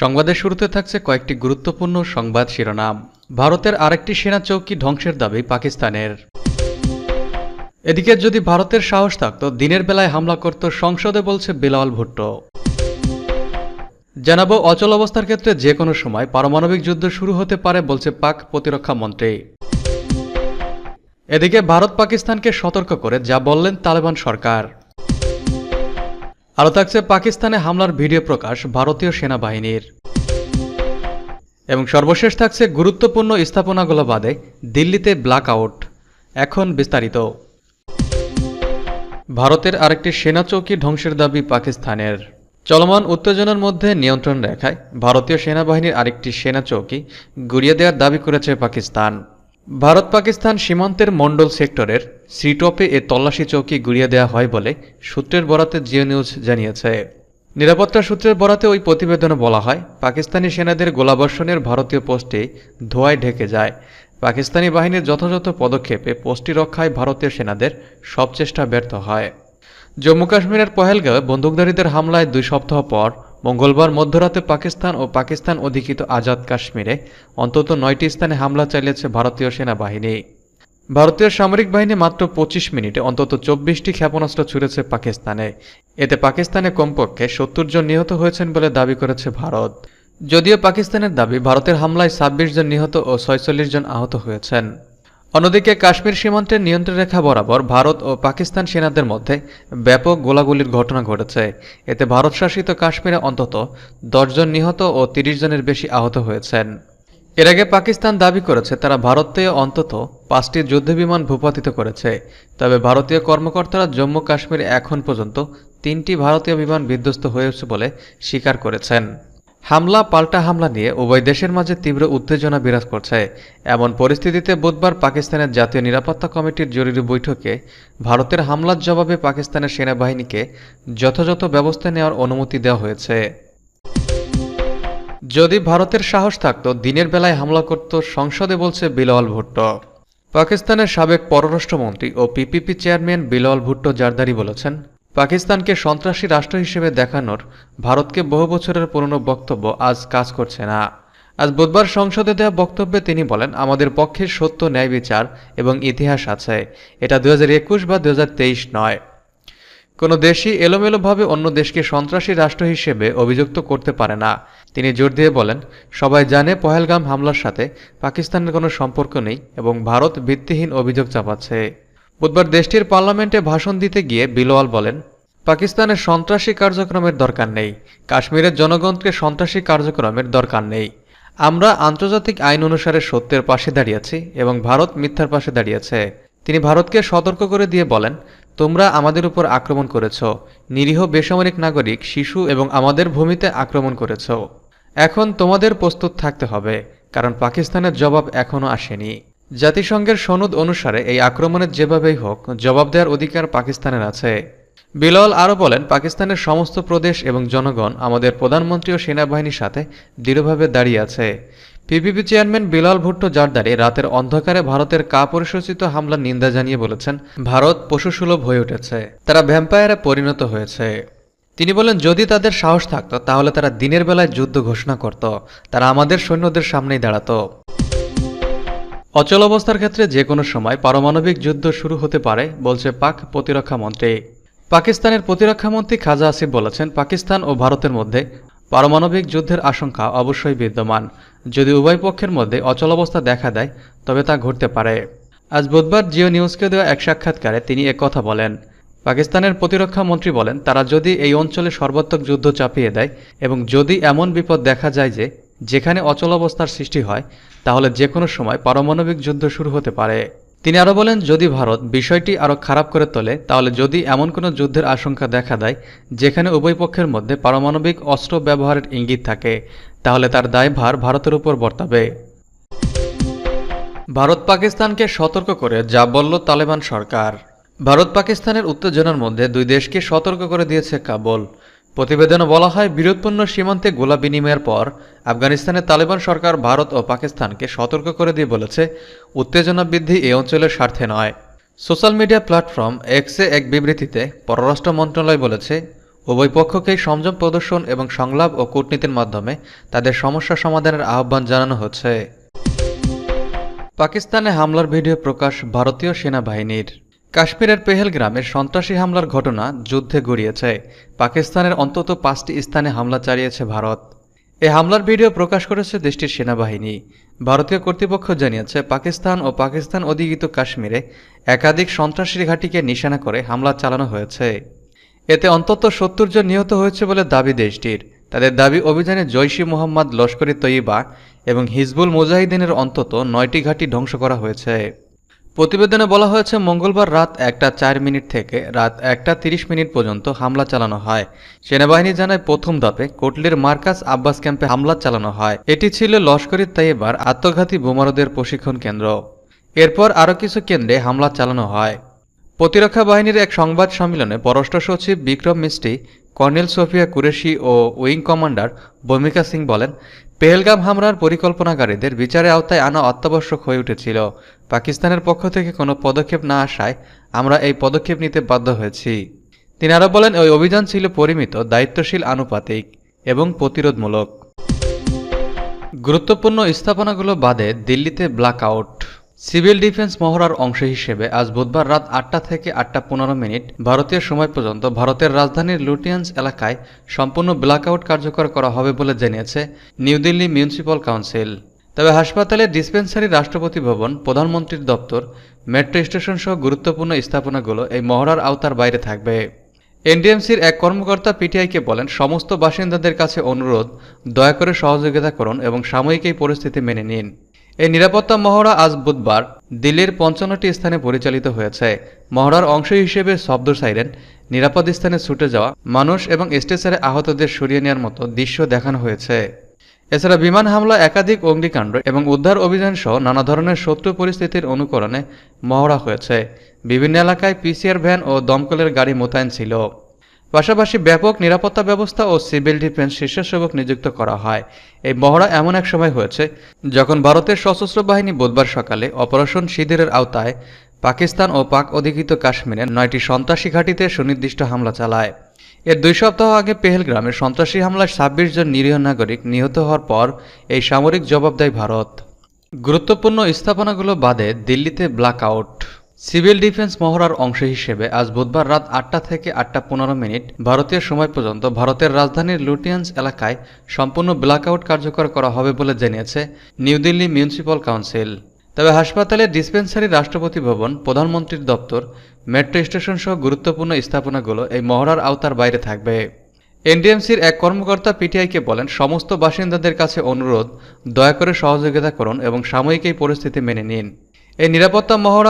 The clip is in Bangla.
সংবাদের শুরুতে থাকছে কয়েকটি গুরুত্বপূর্ণ সংবাদ শিরোনাম। ভারতের আরেকটি সেনা চৌকি ধ্বংসের দাবি পাকিস্তানের। এদিকে যদি ভারতের সাহস থাকত, দিনের বেলায় হামলা করত সংসদে বলছে বিলাল ভুট্টো। জানাব, অচল অবস্থার ক্ষেত্রে যে কোনো সময় পারমাণবিক যুদ্ধ শুরু হতে পারে বলছে পাক প্রতিরক্ষা মন্ত্রী। এদিকে ভারত পাকিস্তানকে সতর্ক করে যা বললেন তালেবান সরকার। আরও থাকছে পাকিস্তানে হামলার ভিডিও প্রকাশ ভারতীয় সেনাবাহিনীর। এবং সর্বশেষ থাকছে গুরুত্বপূর্ণ স্থাপনাগুলো বাদে দিল্লিতে ব্ল্যাক আউট এখন বিস্তারিত। ভারতের আরেকটি সেনা চৌকি ধ্বংসের দাবি পাকিস্তানের। চলমান উত্তেজনার মধ্যে নিয়ন্ত্রণ রেখায় ভারতীয় সেনাবাহিনীর আরেকটি সেনা চৌকি গুড়িয়ে দেওয়ার দাবি করেছে পাকিস্তান। ভারত পাকিস্তান সীমান্তের মন্ডল সেক্টরের শ্রীটপে এ তল্লাশি চৌকি গুড়িয়ে দেওয়া হয় বলে সূত্রের বরাতে জিও নিউজ জানিয়েছে। নিরাপত্তা সূত্রের বরাতে ওই প্রতিবেদনে বলা হয়, পাকিস্তানি সেনাদের গোলাবর্ষণের ভারতীয় পোস্টে ধোঁয়ায় ঢেকে যায়। পাকিস্তানি বাহিনীর যথাযথ পদক্ষেপে পোস্টটি রক্ষায় ভারতীয় সেনাদের সব চেষ্টা ব্যর্থ হয়। জম্মু কাশ্মীরের পহেলগাঁওয়ে বন্দুকধারীদের হামলায় দুই সপ্তাহ পর মঙ্গলবার মধ্যরাতে পাকিস্তান ও পাকিস্তান অধিকৃত আজাদ কাশ্মীরে অন্তত নয়টি স্থানে হামলা চালিয়েছে ভারতীয় সেনাবাহিনী। ভারতীয় সামরিক বাহিনী মাত্র পঁচিশ মিনিটে অন্তত চব্বিশটি ক্ষেপণাস্ত্র ছুড়েছে পাকিস্তানে। এতে পাকিস্তানে কমপক্ষে সত্তর জন নিহত হয়েছেন বলে দাবি করেছে ভারত। যদিও পাকিস্তানের দাবি, ভারতের হামলায় ছাব্বিশ জন নিহত ও ছয়চল্লিশ জন আহত হয়েছেন। অন্যদিকে কাশ্মীর সীমান্তের নিয়ন্ত্রণ রেখা বরাবর ভারত ও পাকিস্তান সেনাদের মধ্যে ব্যাপক গোলাগুলির ঘটনা ঘটেছে। এতে ভারত শাসিত কাশ্মীরে অন্তত দশজন নিহত ও তিরিশ জনের বেশি আহত হয়েছেন। এর আগে পাকিস্তান দাবি করেছে তারা ভারতে অন্তত পাঁচটি যুদ্ধবিমান ভূপাতিত করেছে। তবে ভারতীয় কর্মকর্তারা জম্মু কাশ্মীরে এখন পর্যন্ত তিনটি ভারতীয় বিমান বিধ্বস্ত হয়েছে বলে স্বীকার করেছেন। হামলা, পাল্টা হামলা নিয়ে উভয় দেশের মাঝে তীব্র উত্তেজনা বিরাজ করছে। এমন পরিস্থিতিতে বুধবার পাকিস্তানের জাতীয় নিরাপত্তা কমিটির জরুরি বৈঠকে ভারতের হামলার জবাবে পাকিস্তানের সেনাবাহিনীকে যথাযথ ব্যবস্থা নেওয়ার অনুমতি দেওয়া হয়েছে। যদি ভারতের সাহস থাকত, দিনের বেলায় হামলা করত সংসদে বলছে বিলাল ভুট্টো। পাকিস্তানের সাবেক পররাষ্ট্রমন্ত্রী ও পিপিপি চেয়ারম্যান বিলাল ভুট্টো জারদারি বলেছেন পাকিস্তানকে সন্ত্রাসী রাষ্ট্র হিসেবে দেখানোর ভারতকে বহু বছরের পুরনো বক্তব্য আজ কাজ করছে না। আজ বুধবার সংসদে দেওয়া বক্তব্যে তিনি বলেন, আমাদের পক্ষে সত্য ন্যায় বিচার এবং ইতিহাস আছে। এটা দু বা দু নয়। কোনো দেশই এলোমেলোভাবে অন্য দেশকে সন্ত্রাসী রাষ্ট্র হিসেবে অভিযুক্ত করতে পারে না। তিনি জোর দিয়ে বলেন, সবাই জানে পহেলগাম হামলার সাথে পাকিস্তানের কোনো সম্পর্ক নেই এবং ভারত ভিত্তিহীন অভিযোগ চাপাচ্ছে। বুধবার দেশটির পার্লামেন্টে ভাষণ দিতে গিয়ে বিলোয়াল বলেন, পাকিস্তানের সন্ত্রাসী কার্যক্রমের দরকার নেই। কাশ্মীরের জনগণকে সন্ত্রাসী কার্যক্রমের দরকার নেই। আমরা আন্তর্জাতিক আইন অনুসারে সত্যের পাশে দাঁড়িয়েছি এবং ভারত মিথ্যার পাশে দাঁড়িয়েছে। তিনি ভারতকে সতর্ক করে দিয়ে বলেন, তোমরা আমাদের উপর আক্রমণ করেছ। নিরীহ বেসামরিক নাগরিক, শিশু এবং আমাদের ভূমিতে আক্রমণ করেছ। এখন তোমাদের প্রস্তুত থাকতে হবে, কারণ পাকিস্তানের জবাব এখনও আসেনি। জাতিসংঘের সনদ অনুসারে এই আক্রমণের যেভাবেই হোক জবাব দেওয়ার অধিকার পাকিস্তানের আছে। বিলাল আরও বলেন, পাকিস্তানের সমস্ত প্রদেশ এবং জনগণ আমাদের প্রধানমন্ত্রী ও সেনাবাহিনীর সাথে দৃঢ়ভাবে দাঁড়িয়ে আছে। পিপিপি চেয়ারম্যান বিলাল ভুট্টো জারদারি রাতের অন্ধকারে ভারতের কা পরিসূচিত হামলার নিন্দা জানিয়ে বলেছেন, ভারত পশুসুলভ হয়ে উঠেছে। তারা ভ্যাম্পায়ারে পরিণত হয়েছে। তিনি বলেন, যদি তাদের সাহস থাকতো, তাহলে তারা দিনের বেলায় যুদ্ধ ঘোষণা করত। তারা আমাদের সৈন্যদের সামনেই দাঁড়াতো। অচল অবস্থার ক্ষেত্রে যে কোনো সময় পারমাণবিক যুদ্ধ শুরু হতে পারে, বলছে পাক প্রতিরক্ষা মন্ত্রী। পাকিস্তানের প্রতিরক্ষা মন্ত্রী খাজা আসিফ বলেছেন, পাকিস্তান ও ভারতের মধ্যে পারমাণবিক যুদ্ধের আশঙ্কা অবশ্যই বিদ্যমান। যদি উভয় পক্ষের মধ্যে অচল অবস্থা দেখা দেয়, তবে তা ঘটতে পারে। আজ বুধবার জিও নিউজকে দেওয়া এক সাক্ষাৎকারে তিনি কথা বলেন। পাকিস্তানের প্রতিরক্ষা মন্ত্রী বলেন, তারা যদি এই অঞ্চলে সর্বাত্মক যুদ্ধ চাপিয়ে দেয় এবং যদি এমন বিপদ দেখা যায় যে যেখানে অচল অবস্থার সৃষ্টি হয়, তাহলে যে কোনো সময় পারমাণবিক যুদ্ধ শুরু হতে পারে। তিনি আরও বলেন, যদি ভারত বিষয়টি আরও খারাপ করে তোলে, তাহলে যদি এমন কোনো যুদ্ধের আশঙ্কা দেখা দেয়, যেখানে উভয় পক্ষের মধ্যে পারমাণবিক অস্ত্র ব্যবহারের ইঙ্গিত থাকে, তাহলে তার দায়ভার ভারতের উপর বর্তাবে। ভারত পাকিস্তানকে সতর্ক করে, যা বলল তালেবান সরকার। ভারত পাকিস্তানের উত্তেজনার মধ্যে দুই দেশকে সতর্ক করে দিয়েছে কাবুল। প্রতিবেদনে বলা হয়, বিরোধপূর্ণ সীমান্তে গোলা বিনিময়ের পর আফগানিস্তানের তালেবান সরকার ভারত ও পাকিস্তানকে সতর্ক করে দিয়ে বলেছে, উত্তেজনা বৃদ্ধি এ অঞ্চলের স্বার্থে নয়। সোশ্যাল মিডিয়া প্ল্যাটফর্ম এক্সে এক বিবৃতিতে পররাষ্ট্র মন্ত্রণালয় বলেছে, উভয় পক্ষকেই সংযম প্রদর্শন এবং সংলাপ ও কূটনীতির মাধ্যমে তাদের সমস্যা সমাধানের আহ্বান জানানো হচ্ছে। পাকিস্তানে হামলার ভিডিও প্রকাশ ভারতীয় সেনাবাহিনীর। কাশ্মীরের পেহেলগ্রামের সন্ত্রাসী হামলার ঘটনা যুদ্ধে গড়িয়েছে। পাকিস্তানের অন্তত পাঁচটি স্থানে হামলা চালিয়েছে ভারত। এ হামলার ভিডিও প্রকাশ করেছে দেশটির সেনাবাহিনী। ভারতীয় কর্তৃপক্ষ জানিয়েছে, পাকিস্তান ও পাকিস্তান অধিকৃত কাশ্মীরে একাধিক সন্ত্রাসী ঘাঁটিকে নিশানা করে হামলা চালানো হয়েছে। এতে অন্তত সত্তর জন নিহত হয়েছে বলে দাবি দেশটির। তাদের দাবি, অভিযানে জৈশি মোহাম্মদ, লস্করি তৈয়বা এবং হিজবুল মুজাহিদিনের অন্তত নয়টি ঘাঁটি ধ্বংস করা হয়েছে। প্রতিবেদনে বলা হয়েছে, মঙ্গলবার রাত একটা চার মিনিট থেকে রাত একটা তিরিশ মিনিট পর্যন্ত হামলা চালানো হয়। সেনাবাহিনী জানায়, প্রথম ধাপে কোটলির মার্কাস আব্বাস ক্যাম্পে হামলা চালানো হয়। এটি ছিল লস্করি তাইয়েবার আত্মঘাতী বোমারুদের প্রশিক্ষণ কেন্দ্র। এরপর আরও কিছু কেন্দ্রে হামলা চালানো হয়। প্রতিরক্ষা বাহিনীর এক সংবাদ সম্মেলনে পররাষ্ট্র সচিব বিক্রম মিস্টি কর্নেল সোফিয়া কুরেশি ও উইং কমান্ডার ভূমিকা সিং বলেন, পেহেলগাম হামলার পরিকল্পনাকারীদের বিচারে আওতায় আনা অত্যাবশ্যক হয়ে উঠেছিল। পাকিস্তানের পক্ষ থেকে কোনো পদক্ষেপ না আসায় আমরা এই পদক্ষেপ নিতে বাধ্য হয়েছি। তিনি আরও বলেন, ওই অভিযান ছিল পরিমিত, দায়িত্বশীল, আনুপাতিক এবং প্রতিরোধমূলক। গুরুত্বপূর্ণ স্থাপনাগুলো বাদে দিল্লিতে ব্ল্যাকআউট সিভিল ডিফেন্স মহড়ার অংশ হিসেবে আজ বুধবার রাত আটটা থেকে আটটা পনেরো মিনিট ভারতীয় সময় পর্যন্ত ভারতের রাজধানীর লুটিয়ান্স এলাকায় সম্পূর্ণ ব্ল্যাকআউট কার্যকর করা হবে বলে জানিয়েছে নিউ দিল্লি মিউনিসিপ্যাল কাউন্সিল। তবে হাসপাতালে ডিসপেন্সারি রাষ্ট্রপতি ভবন, প্রধানমন্ত্রীর দপ্তর, মেট্রো স্টেশন সহ গুরুত্বপূর্ণ স্থাপনাগুলো এই মহড়ার আওতার বাইরে থাকবে। এনডিএমসির এক কর্মকর্তা পিটিআইকে বলেন, সমস্ত বাসিন্দাদের কাছে অনুরোধ, দয়া করে সহযোগিতা করুন এবং সাময়িক এই পরিস্থিতি মেনে নিন। এই নিরাপত্তা মহড়া আজ বুধবার দিল্লির পঞ্চান্নটি স্থানে পরিচালিত হয়েছে। মহড়ার অংশ হিসেবে শব্দ সাইরেন, নিরাপদ স্থানে ছুটে যাওয়া, মানুষ এবং স্টেশনে আহতদের সরিয়ে নেওয়ার মতো দৃশ্য দেখানো হয়েছে। এছাড়া বিমান হামলা, একাধিক অগ্নিকাণ্ড এবং উদ্ধার অভিযান সহ নানা ধরনের শত্রু পরিস্থিতির অনুকরণে মহড়া হয়েছে। বিভিন্ন এলাকায় পিসিআর ভ্যান ও দমকলের গাড়ি মোতায়েন ছিল। পাশাপাশি ব্যাপক নিরাপত্তা ব্যবস্থা ও সিভিল ডিফেন্স স্বেচ্ছাসেবক নিযুক্ত করা হয়। এই মহড়া এমন এক সময় হয়েছে যখন ভারতের সশস্ত্র বাহিনী বুধবার সকালে অপারেশন সিঁদুরের আওতায় পাকিস্তান ও পাক অধিকৃত কাশ্মীরে নয়টি সন্ত্রাসী ঘাঁটিতে সুনির্দিষ্ট হামলা চালায়। এর দুই সপ্তাহ আগে পেহেলগ্রামে সন্ত্রাসী হামলায় ছাব্বিশ জন নিরীহ নাগরিক নিহত হওয়ার পর এই সামরিক জবাব দেয় ভারত। গুরুত্বপূর্ণ স্থাপনাগুলো বাদে দিল্লিতে ব্ল্যাকআউট। সিভিল ডিফেন্স মহড়ার অংশ হিসেবে আজ বুধবার রাত আটটা থেকে আটটা পনেরো মিনিট ভারতীয় সময় পর্যন্ত ভারতের রাজধানীর লুটিয়ান্স এলাকায় সম্পূর্ণ ব্ল্যাকআউট কার্যকর করা হবে বলে জানিয়েছে নিউ দিল্লি মিউনিসিপ্যাল কাউন্সিল। তবে হাসপাতালে ডিসপেন্সারি রাষ্ট্রপতি ভবন, প্রধানমন্ত্রীর দপ্তর, মেট্রো স্টেশন সহ গুরুত্বপূর্ণ স্থাপনাগুলো এই মহড়ার আওতার বাইরে থাকবে। এনডিএমসির এক কর্মকর্তা পিটিআইকে বলেন, সমস্ত বাসিন্দাদের কাছে অনুরোধ, দয়া করে সহযোগিতা করুন এবং সাময়িক এই পরিস্থিতি মেনে নিন। এই নিরাপত্তা মহড়া